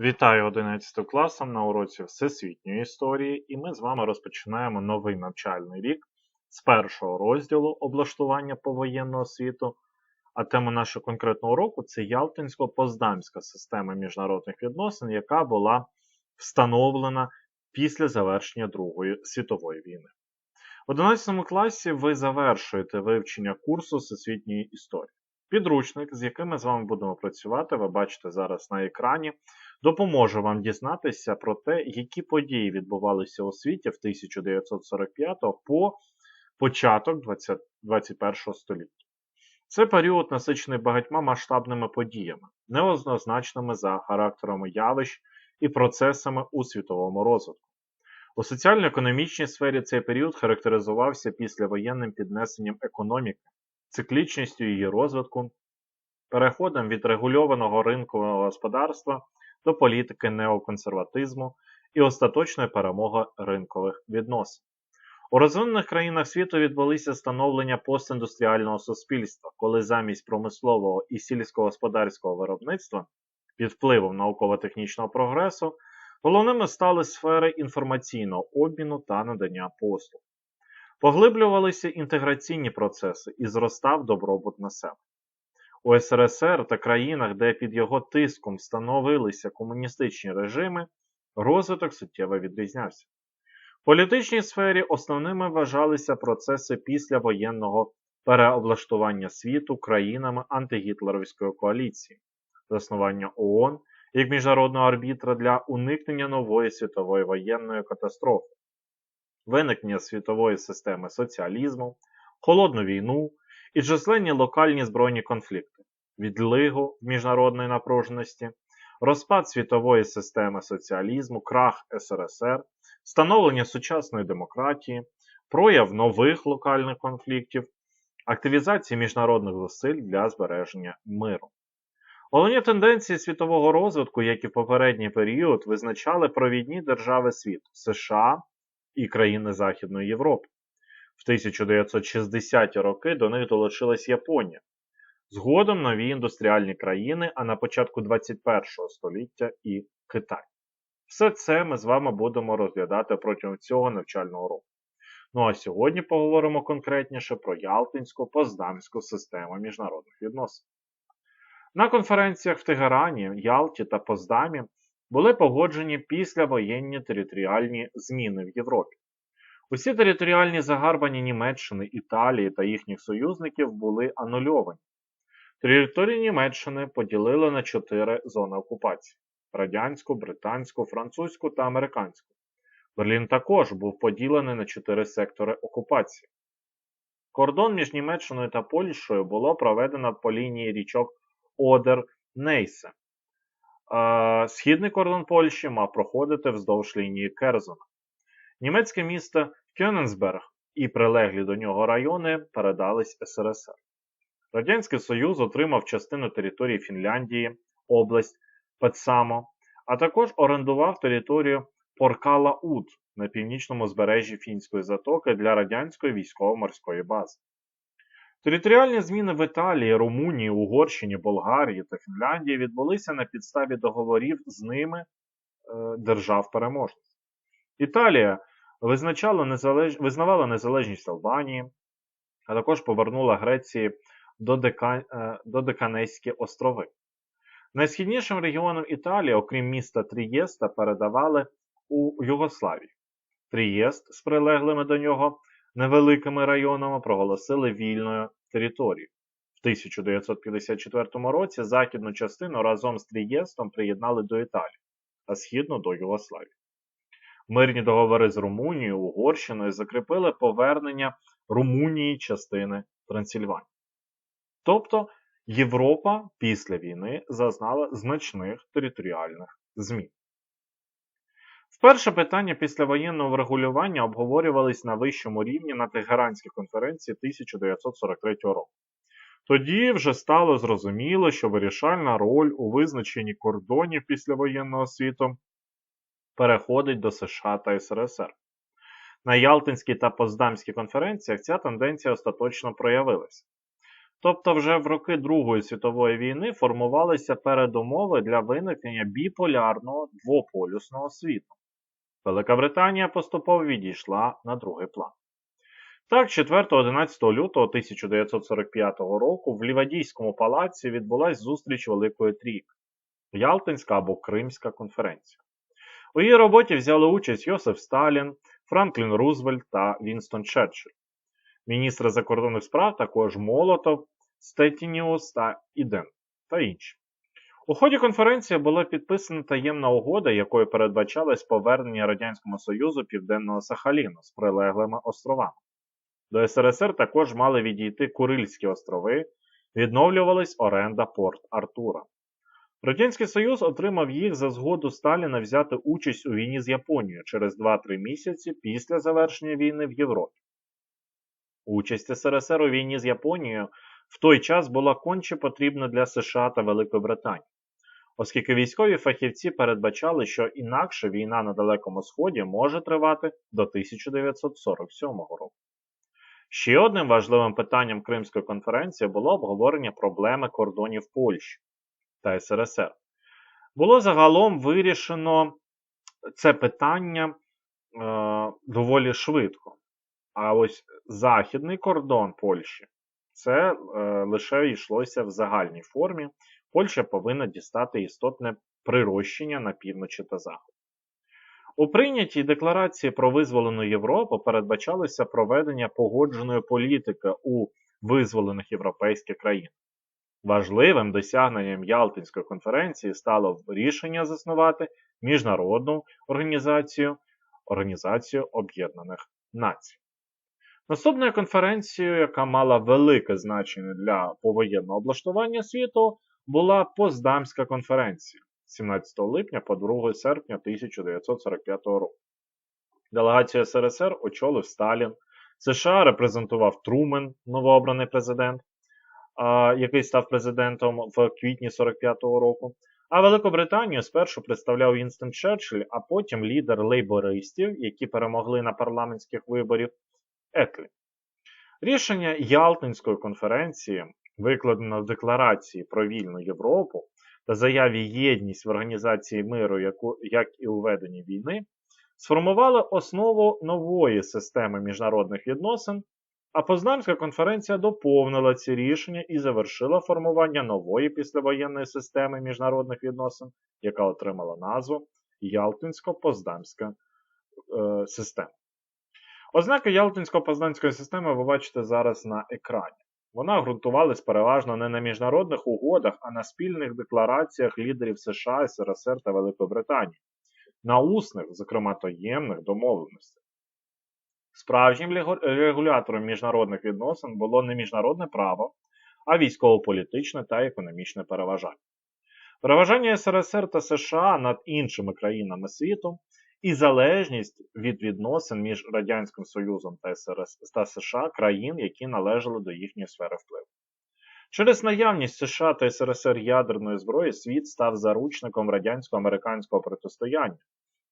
Вітаю 11 класом на уроці Всесвітньої історії, і ми з вами розпочинаємо новий навчальний рік з першого розділу облаштування повоєнного світу. А тема нашого конкретного уроку це Ялтинсько-Поздамська система міжнародних відносин, яка була встановлена після завершення Другої світової війни. В 11 класі ви завершуєте вивчення курсу Всесвітньої історії. Підручник, з яким ми з вами будемо працювати, ви бачите зараз на екрані, допоможе вам дізнатися про те, які події відбувалися у світі в 1945 по початок 20, 21 століття. Це період насичений багатьма масштабними подіями, неоднозначними за характерами явищ і процесами у світовому розвитку. У соціально-економічній сфері цей період характеризувався післявоєнним піднесенням економіки, циклічністю її розвитку, переходом від регульованого ринкового господарства до політики неоконсерватизму і остаточної перемоги ринкових відносин. У розвинених країнах світу відбулися становлення постіндустріального суспільства, коли замість промислового і сільськогосподарського виробництва під впливом науково-технічного прогресу головними стали сфери інформаційного обміну та надання послуг. Поглиблювалися інтеграційні процеси і зростав добробут населення. У СРСР та країнах, де під його тиском становилися комуністичні режими, розвиток суттєво відрізнявся. В політичній сфері основними вважалися процеси післявоєнного переоблаштування світу країнами антигітлерівської коаліції, заснування ООН як міжнародного арбітра для уникнення нової світової воєнної катастрофи, виникнення світової системи соціалізму, холодну війну і численні локальні збройні конфлікти, відлигу міжнародної напруженості, розпад світової системи соціалізму, крах СРСР, становлення сучасної демократії, прояв нових локальних конфліктів, активізація міжнародних зусиль для збереження миру. Головні тенденції світового розвитку, як і в попередній період, визначали провідні держави світу США і країни Західної Європи. В 1960-ті роки до них долучилась Японія. Згодом нові індустріальні країни, а на початку 21 століття і Китай. Все це ми з вами будемо розглядати протягом цього навчального року. Ну а сьогодні поговоримо конкретніше про Ялтинську Поздамську систему міжнародних відносин. На конференціях в Тегерані, Ялті та Поздамі були погоджені післявоєнні територіальні зміни в Європі. Усі територіальні загарбання Німеччини, Італії та їхніх союзників були анульовані. Території Німеччини поділили на чотири зони окупації: радянську, британську, французьку та американську. Берлін також був поділений на чотири сектори окупації. Кордон між Німеччиною та Польщею було проведено по лінії річок Одер Нейсе. Східний кордон Польщі мав проходити вздовж лінії Керзона. Німецьке місто Кьоненсберг і прилеглі до нього райони передались СРСР. Радянський Союз отримав частину території Фінляндії, область Петсамо, а також орендував територію Поркала-Ут на північному збережжі Фінської затоки для радянської військово-морської бази. Територіальні зміни в Італії, Румунії, Угорщині, Болгарії та Фінляндії відбулися на підставі договорів з ними е, держав-переможниць. Італія визначала незалеж... визнавала незалежність Албанії, а також повернула Греції до, Дека... Е, Деканейські острови. Найсхіднішим регіоном Італії, окрім міста Трієста, передавали у Югославію. Трієст з прилеглими до нього невеликими районами проголосили вільною територією. В 1954 році західну частину разом з Трієстом приєднали до Італії, а східну до Югославії. Мирні договори з Румунією, Угорщиною закріпили повернення Румунії частини Трансильванії. Тобто Європа після війни зазнала значних територіальних змін. Вперше питання післявоєнного врегулювання обговорювались на вищому рівні на Тегеранській конференції 1943 року. Тоді вже стало зрозуміло, що вирішальна роль у визначенні кордонів післявоєнного світу переходить до США та СРСР. На Ялтинській та Поздамській конференціях ця тенденція остаточно проявилася. Тобто вже в роки Другої світової війни формувалися передумови для виникнення біполярного двополюсного світу. Велика Британія поступово відійшла на другий план. Так, 4-11 лютого 1945 року в Лівадійському палаці відбулася зустріч Великої Трійки Ялтинська або Кримська конференція. У її роботі взяли участь Йосиф Сталін, Франклін Рузвельт та Вінстон Черчилль. Міністри закордонних справ також Молотов, Стетініус та Іден та інші. У ході конференції була підписана таємна угода, якою передбачалось повернення Радянському Союзу Південного Сахаліну з прилеглими островами. До СРСР також мали відійти Курильські острови, відновлювалась оренда Порт Артура. Радянський Союз отримав їх за згоду Сталіна взяти участь у війні з Японією через 2-3 місяці після завершення війни в Європі. Участь СРСР у війні з Японією в той час була конче потрібна для США та Великої Британії, оскільки військові фахівці передбачали, що інакше війна на Далекому Сході може тривати до 1947 року. Ще одним важливим питанням Кримської конференції було обговорення проблеми кордонів Польщі та СРСР. Було загалом вирішено це питання е, доволі швидко. А ось західний кордон Польщі це е, лише йшлося в загальній формі. Польща повинна дістати істотне прирощення на півночі та заході. У прийнятій декларації про визволену Європу передбачалося проведення погодженої політики у визволених європейських країнах. Важливим досягненням Ялтинської конференції стало рішення заснувати міжнародну організацію Організацію Об'єднаних Націй. Наступною конференцією, яка мала велике значення для повоєнного облаштування світу, була Поздамська конференція 17 липня по 2 серпня 1945 року. Делегацію СРСР очолив Сталін, США репрезентував Трумен, новообраний президент, який став президентом в квітні 45-го року. А Великобританію спершу представляв Вінстон Черчилль, а потім лідер лейбористів, які перемогли на парламентських виборів Етлі. Рішення Ялтинської конференції, викладено в Декларації про вільну Європу та заяві єдність в організації миру, як і у веденні війни, сформували основу нової системи міжнародних відносин, а Познамська конференція доповнила ці рішення і завершила формування нової післявоєнної системи міжнародних відносин, яка отримала назву Ялтинсько-Поздамська е, система. Ознаки Ялтинсько-Познанської системи ви бачите зараз на екрані. Вона ґрунтувалась переважно не на міжнародних угодах, а на спільних деклараціях лідерів США, СРСР та Великої Британії, на усних, зокрема таємних домовленостях. Справжнім регулятором міжнародних відносин було не міжнародне право, а військово-політичне та економічне переважання. Переважання СРСР та США над іншими країнами світу і залежність від відносин між Радянським Союзом та, СРС, та США країн, які належали до їхньої сфери впливу. Через наявність США та СРСР ядерної зброї світ став заручником радянсько-американського протистояння,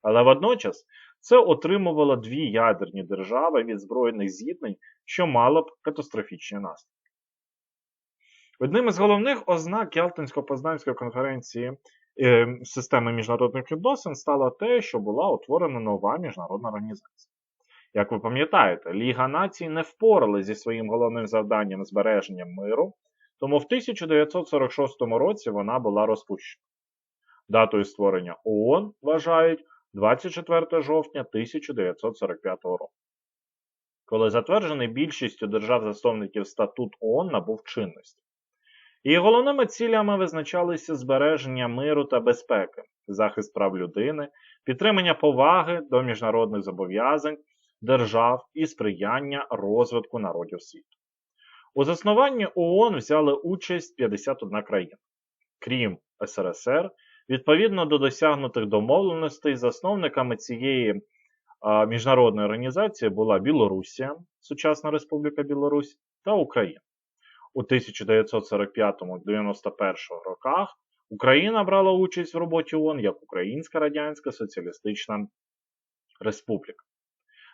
але водночас це отримувало дві ядерні держави від збройних зіткнень, що мало б катастрофічні наслідки. Одним із головних ознак Ялтинсько-Познанської конференції системи міжнародних відносин стало те, що була утворена нова міжнародна організація. Як ви пам'ятаєте, Ліга націй не впоралась зі своїм головним завданням збереження миру, тому в 1946 році вона була розпущена. Датою створення ООН вважають 24 жовтня 1945 року, коли затверджений більшістю держав-засновників статут ООН набув чинності. Її головними цілями визначалися збереження миру та безпеки, захист прав людини, підтримання поваги до міжнародних зобов'язань держав і сприяння розвитку народів світу. У заснуванні ООН взяли участь 51 країна, крім СРСР, відповідно до досягнутих домовленостей, засновниками цієї міжнародної організації була Білорусія, сучасна Республіка Білорусь та Україна. У 1945-91 роках Україна брала участь в роботі ООН як Українська Радянська Соціалістична Республіка.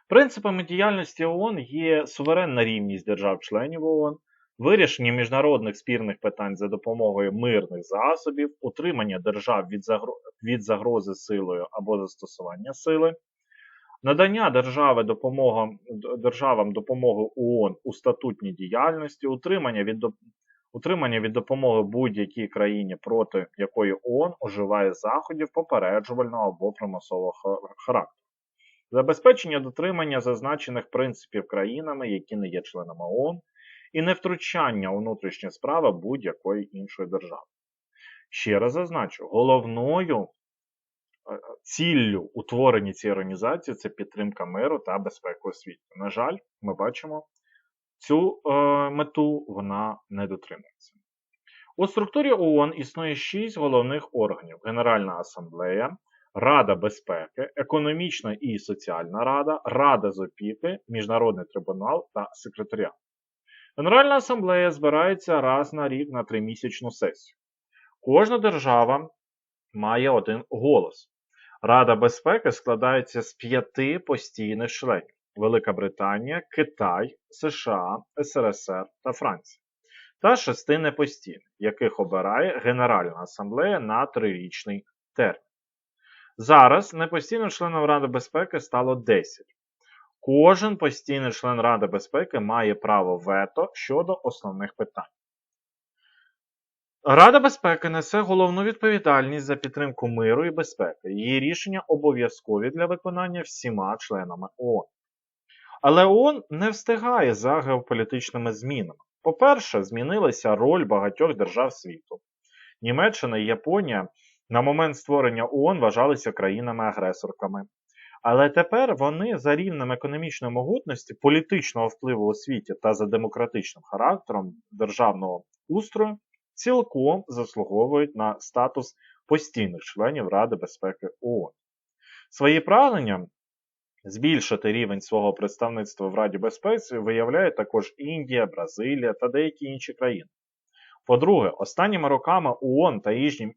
Принципами діяльності ООН є суверенна рівність держав-членів ООН, вирішення міжнародних спірних питань за допомогою мирних засобів, утримання держав від загрози силою або застосування сили, надання держави допомога... державам допомоги ООН у статутній діяльності, утримання від, утримання від допомоги будь-якій країні, проти якої ООН уживає заходів попереджувального або примусового характеру. Забезпечення дотримання зазначених принципів країнами, які не є членами ООН, і невтручання у внутрішні справи будь-якої іншої держави. Ще раз зазначу, головною ціллю утворення цієї організації це підтримка миру та безпеки у світі. На жаль, ми бачимо, цю е, мету вона не дотримується. У структурі ООН існує шість головних органів: Генеральна асамблея, Рада безпеки, Економічна і соціальна рада, Рада з опіки, Міжнародний трибунал та секретаріат. Генеральна асамблея збирається раз на рік на тримісячну сесію. Кожна держава має один голос. Рада безпеки складається з п'яти постійних членів: Велика Британія, Китай, США, СРСР та Франція. Та шести непостійних, яких обирає Генеральна асамблея на трирічний термін. Зараз непостійним членом Ради безпеки стало 10. Кожен постійний член Ради безпеки має право вето щодо основних питань. Рада безпеки несе головну відповідальність за підтримку миру і безпеки. Її рішення обов'язкові для виконання всіма членами ООН. Але ООН не встигає за геополітичними змінами. По-перше, змінилася роль багатьох держав світу. Німеччина і Японія на момент створення ООН вважалися країнами-агресорками. Але тепер вони за рівнем економічної могутності, політичного впливу у світі та за демократичним характером державного устрою цілком заслуговують на статус постійних членів Ради безпеки ООН. Свої прагнення збільшити рівень свого представництва в Раді безпеки виявляють також Індія, Бразилія та деякі інші країни. По-друге, останніми роками ООН та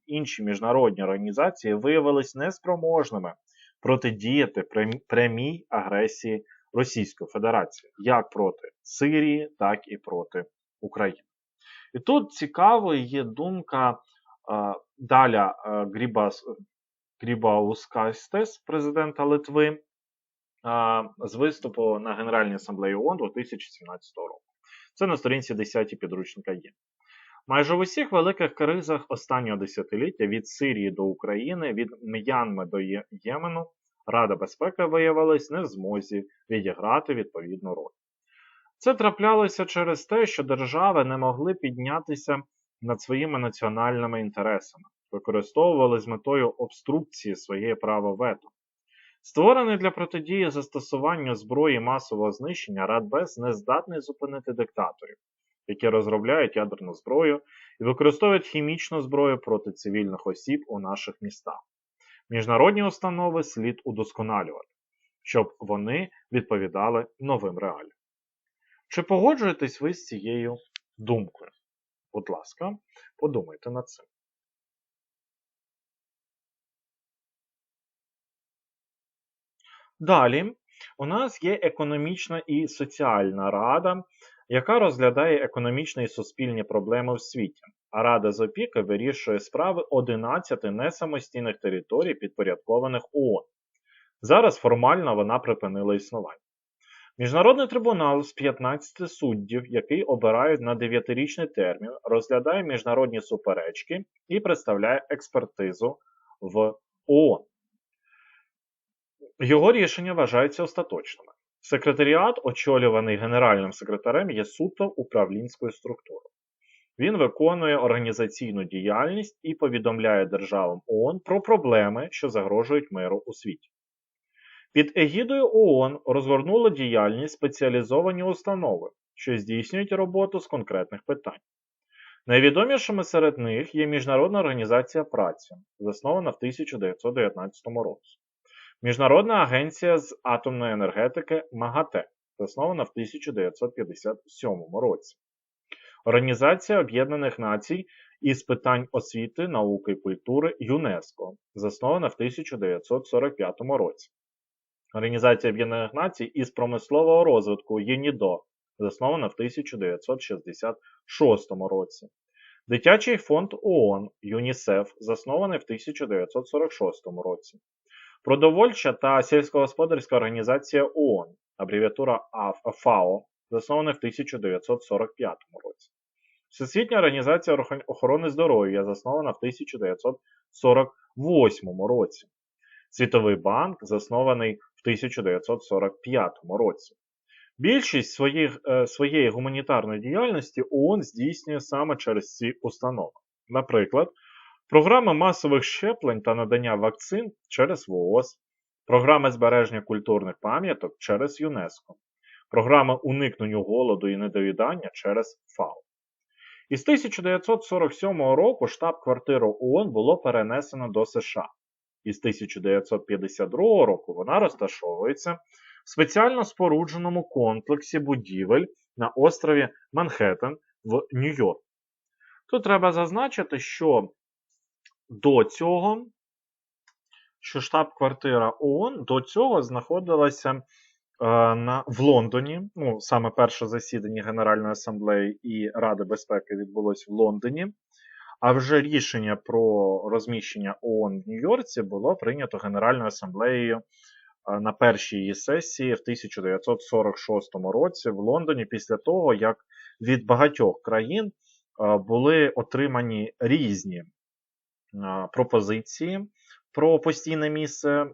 інші міжнародні організації виявились неспроможними протидіяти прямій агресії Російської Федерації як проти Сирії, так і проти України. І тут цікавою є думка Даля Грібас, Грібаускастес, президента Литви, з виступу на Генеральній асамблеї ООН 2017 року. Це на сторінці 10 підручника є. Майже в усіх великих кризах останнього десятиліття від Сирії до України, від М'янми до Ємену, Рада безпеки виявилась не в змозі відіграти відповідну роль. Це траплялося через те, що держави не могли піднятися над своїми національними інтересами, використовували з метою обструкції своє право вето. Створений для протидії застосуванню зброї масового знищення, Радбез не здатний зупинити диктаторів, які розробляють ядерну зброю і використовують хімічну зброю проти цивільних осіб у наших містах. Міжнародні установи слід удосконалювати, щоб вони відповідали новим реаліям. Чи погоджуєтесь ви з цією думкою? Будь ласка, подумайте над цим. Далі у нас є економічна і соціальна рада, яка розглядає економічні і суспільні проблеми в світі, а Рада з опіки вирішує справи 11 несамостійних територій, підпорядкованих ООН. Зараз формально вона припинила існування. Міжнародний трибунал з 15 суддів, який обирають на 9-річний термін, розглядає міжнародні суперечки і представляє експертизу в ООН. Його рішення вважаються остаточними. Секретаріат, очолюваний генеральним секретарем, є суто управлінською структурою. Він виконує організаційну діяльність і повідомляє державам ООН про проблеми, що загрожують миру у світі. Під егідою ООН розгорнули діяльність спеціалізовані установи, що здійснюють роботу з конкретних питань. Найвідомішими серед них є Міжнародна організація праці, заснована в 1919 році. Міжнародна агенція з атомної енергетики МАГАТЕ, заснована в 1957 році. Організація Об'єднаних Націй із питань освіти, науки і культури ЮНЕСКО, заснована в 1945 році. Організація Об'єднаних Націй із промислового розвитку ЮНІДО, заснована в 1966 році. Дитячий фонд ООН ЮНІСЕФ, заснований в 1946 році. Продовольча та сільськогосподарська організація ООН, абревіатура ФАО, заснована в 1945 році. Всесвітня організація охорони здоров'я заснована в 1948 році. Світовий банк заснований 1945 році. Більшість своїх, е, своєї гуманітарної діяльності ООН здійснює саме через ці установи. Наприклад, програми масових щеплень та надання вакцин через ВООЗ, програми збереження культурних пам'яток через ЮНЕСКО, програми уникнення голоду і недоїдання через ФАО. Із 1947 року штаб-квартиру ООН було перенесено до США. Із 1952 року вона розташовується в спеціально спорудженому комплексі будівель на острові Манхеттен в Нью-Йорку. Тут треба зазначити, що до цього, що штаб-квартира ООН до цього знаходилася Е, на, в Лондоні. Ну, саме перше засідання Генеральної асамблеї і Ради безпеки відбулось в Лондоні. А вже рішення про розміщення ООН в Нью-Йорці було прийнято Генеральною асамблеєю е, на першій її сесії в 1946 році в Лондоні, після того, як від багатьох країн е, були отримані різні пропозиції про постійне місце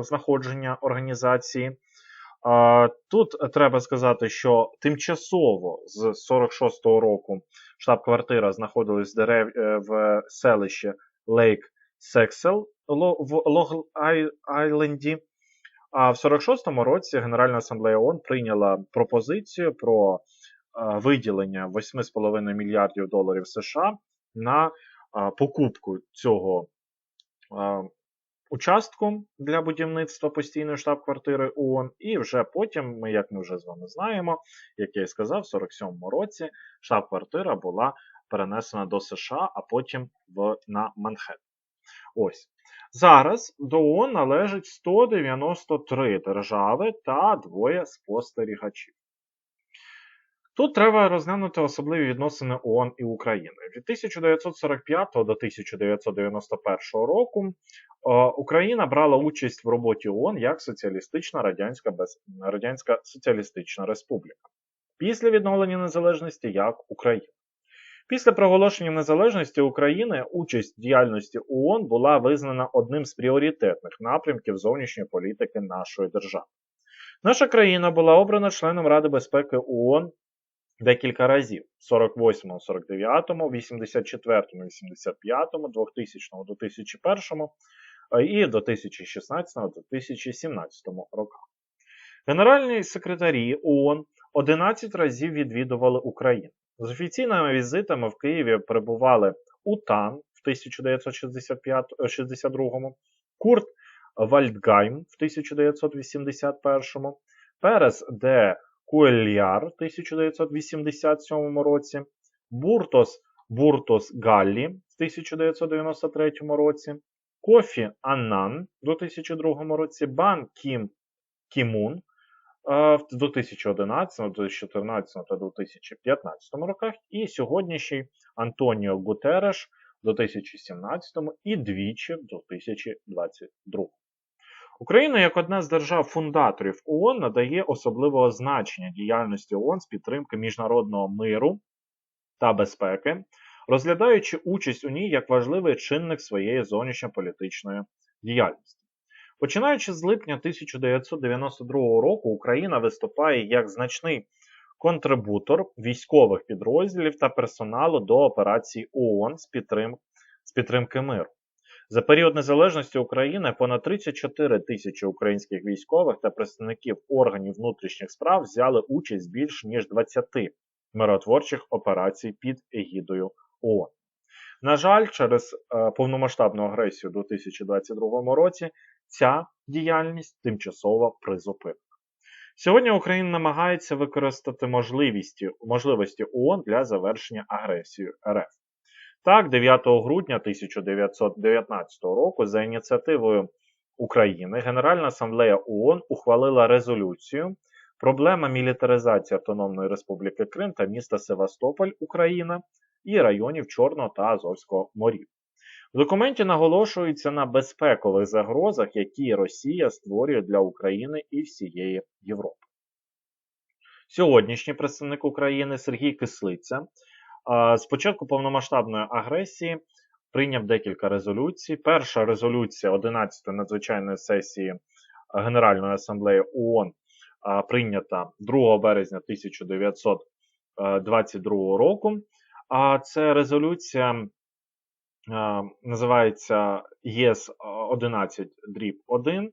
знаходження організації. Тут треба сказати, що тимчасово з 46-го року штаб-квартира знаходилась е, в селищі Лейк Сексел в Лонг-Айленді. А в 46-му році Генеральна асамблея ООН прийняла пропозицію про виділення 8,5 мільярдів доларів США на покупку цього участку для будівництва постійної штаб-квартири ООН, і вже потім, ми, як ми вже з вами знаємо, як я і сказав, в 47-му році штаб-квартира була перенесена до США, а потім в, на Манхеттен. Ось. Зараз до ООН належить 193 держави та двоє спостерігачів. Тут треба розглянути особливі відносини ООН і України. Від 1945 до 1991 року Україна брала участь в роботі ООН як Соціалістична Радянська без... Радянська Соціалістична Республіка. Після відновлення незалежності як Україна. Після проголошення незалежності України участь в діяльності ООН була визнана одним з пріоритетних напрямків зовнішньої політики нашої держави. Наша країна була обрана членом Ради безпеки ООН декілька разів: 48, 49, 84, 85, 2000, 2001 і до 2016-2017 роках. Генеральні секретарі ООН 11 разів відвідували Україну. З офіційними візитами в Києві перебували УТАН в 1962, Курт Вальдгайм в 1981, Перес де Куельяр в 1987 році, Буртос Буртос Галлі в 1993 році, Кофі Аннан у 2002 році, Бан Кім Кімун в 2011, 2014 та 2015 роках, і сьогоднішній Антоніо Гутереш в 2017 і двічі в 2022. Україна, як одна з держав-фундаторів ООН, надає особливого значення діяльності ООН з підтримки міжнародного миру та безпеки, розглядаючи участь у ній як важливий чинник своєї зовнішньополітичної діяльності. Починаючи з липня 1992 року, Україна виступає як значний контрибутор військових підрозділів та персоналу до операцій ООН з, підтрим... з підтримки миру. За період незалежності України понад 34 тисячі українських військових та представників органів внутрішніх справ взяли участь більш ніж 20 миротворчих операцій під егідою ООН. На жаль, через е, повномасштабну агресію у 2022 році ця діяльність тимчасово призупинена. Сьогодні Україна намагається використати можливості, можливості ООН для завершення агресії РФ. Так, 9 грудня 1919 року за ініціативою України Генеральна асамблея ООН ухвалила резолюцію проблема мілітаризації Автономної Республіки Крим та міста Севастополь, Україна і районів Чорного та Азовського морів. В документі наголошується на безпекових загрозах, які Росія створює для України і всієї Європи. Сьогоднішній представник України Сергій Кислиця з початку повномасштабної агресії прийняв декілька резолюцій. Перша резолюція 11-ї надзвичайної сесії Генеральної асамблеї ООН прийнята 2 березня 1922 року. А це резолюція називається ЄС 11 дріб 1.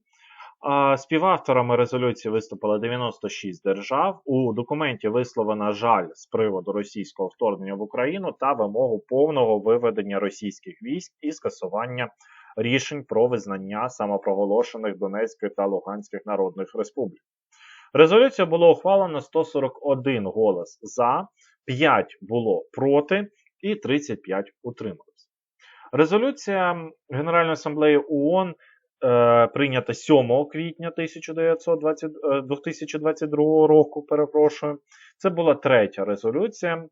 Співавторами резолюції виступило 96 держав. У документі висловлена жаль з приводу російського вторгнення в Україну та вимогу повного виведення російських військ і скасування рішень про визнання самопроголошених Донецької та Луганських народних республік. Резолюція було ухвалено 141 голос за, 5 було проти і 35 утрималися. Резолюція Генеральної асамблеї ООН прийнята 7 квітня 1920, е, 2022 року. Перепрошую, це була третя резолюція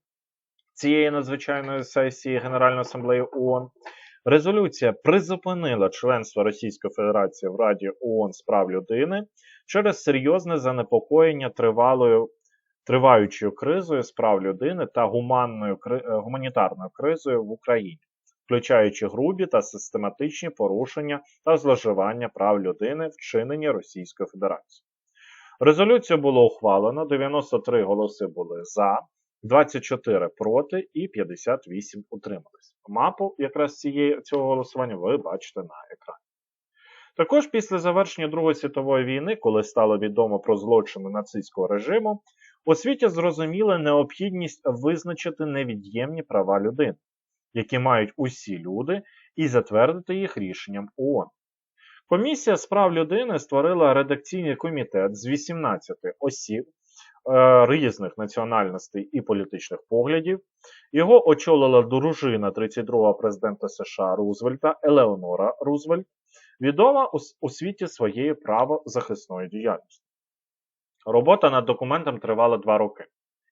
цієї надзвичайної сесії Генеральної асамблеї ООН. Резолюція призупинила членство Російської Федерації в Раді ООН з прав людини через серйозне занепокоєння тривалою триваючою кризою з прав людини та гуманною е, гуманітарною кризою в Україні, включаючи грубі та систематичні порушення та зловживання прав людини, вчинені Російською Федерацією. Резолюцію було ухвалено, 93 голоси були за, 24 проти і 58 утримались. Мапу якраз цієї, цього голосування ви бачите на екрані. Також після завершення Другої світової війни, коли стало відомо про злочини нацистського режиму, у світі зрозуміла необхідність визначити невід'ємні права людини, які мають усі люди, і затвердити їх рішенням ООН. Комісія з прав людини створила редакційний комітет з 18 осіб е, різних національностей і політичних поглядів. Його очолила дружина 32-го президента США Рузвельта Елеонора Рузвельт, відома у, світі своєю правозахисною діяльністю. Робота над документом тривала два роки.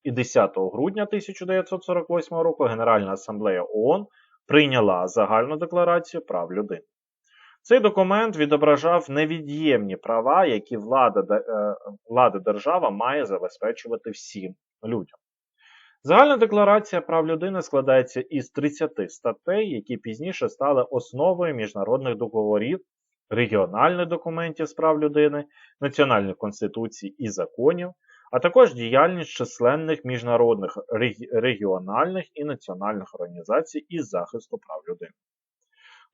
І 10 грудня 1948 року Генеральна асамблея ООН прийняла загальну декларацію прав людини. Цей документ відображав невід'ємні права, які влада, е, влада держава має забезпечувати всім людям. Загальна декларація прав людини складається із 30 статей, які пізніше стали основою міжнародних договорів, регіональних документів з прав людини, національних конституцій і законів, а також діяльність численних міжнародних регіональних і національних організацій із захисту прав людини.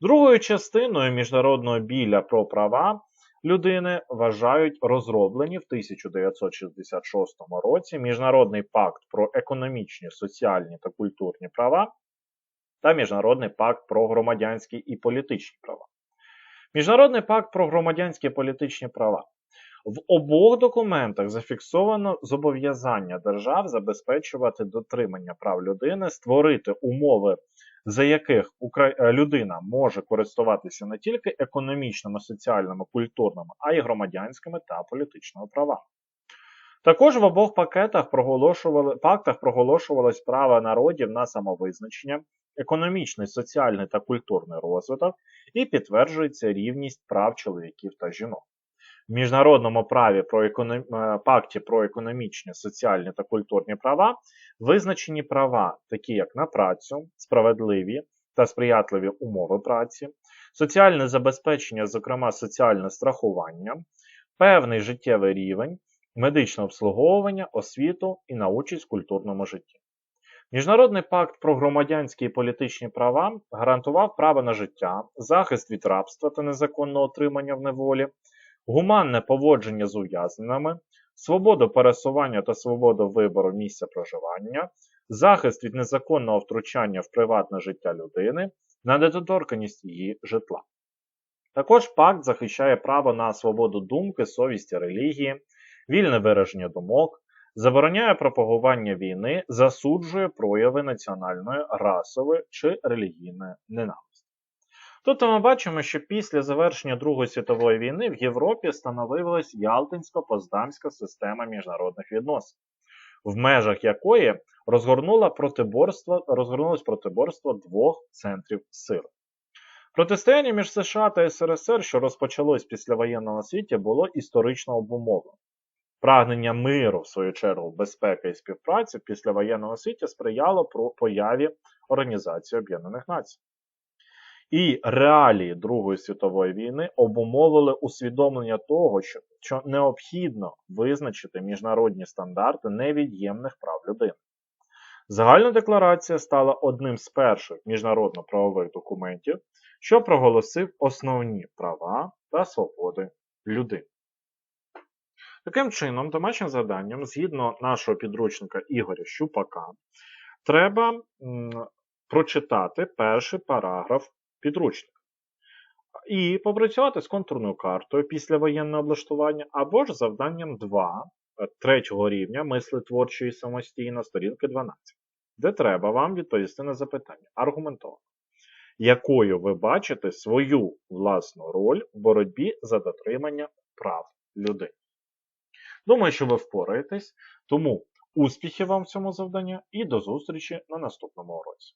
Другою частиною міжнародного біля про права людини вважають розроблені в 1966 році Міжнародний пакт про економічні, соціальні та культурні права та Міжнародний пакт про громадянські і політичні права. Міжнародний пакт про громадянські і політичні права. В обох документах зафіксовано зобов'язання держав забезпечувати дотримання прав людини, створити умови, за яких е, людина може користуватися не тільки економічними, соціальними, культурними, а й громадянськими та політичними правами. Також в обох пакетах проголошували, пактах проголошувалось право народів на самовизначення, економічний, соціальний та культурний розвиток і підтверджується рівність прав чоловіків та жінок. В міжнародному праві про економ... е, пакті про економічні, соціальні та культурні права визначені права, такі як на працю, справедливі та сприятливі умови праці, соціальне забезпечення, зокрема соціальне страхування, певний життєвий рівень, медичне обслуговування, освіту і на участь в культурному житті. Міжнародний пакт про громадянські і політичні права гарантував право на життя, захист від рабства та незаконного отримання в неволі, гуманне поводження з ув'язненими, свободу пересування та свободу вибору місця проживання, захист від незаконного втручання в приватне життя людини, на недоторканість її житла. Також пакт захищає право на свободу думки, совісті, релігії, вільне вираження думок, забороняє пропагування війни, засуджує прояви національної, расової чи релігійної ненависті. Тут ми бачимо, що після завершення Другої світової війни в Європі становилась Ялтинсько-Поздамська система міжнародних відносин, в межах якої розгорнула протиборство, розгорнулось протиборство двох центрів сил. Протистояння між США та СРСР, що розпочалось після воєнного світі, було історично обумовлено. Прагнення миру, в свою чергу, безпеки і співпраці після воєнного світі сприяло появі Організації Об'єднаних Націй. І реалії Другої світової війни обумовили усвідомлення того, що, що необхідно визначити міжнародні стандарти невід'ємних прав людини. Загальна декларація стала одним з перших міжнародно-правових документів, що проголосив основні права та свободи людини. Таким чином, домашнім завданням, згідно нашого підручника Ігоря Щупака, треба прочитати перший параграф підручника і попрацювати з контурною картою після воєнного облаштування, або ж завданням 2 е, третього рівня мисли творчої самостійно, сторінки 12, де треба вам відповісти на запитання аргументовано, якою ви бачите свою власну роль в боротьбі за дотримання прав людини. Думаю, що ви впораєтесь, тому успіхів вам в цьому завданні і до зустрічі на наступному уроці.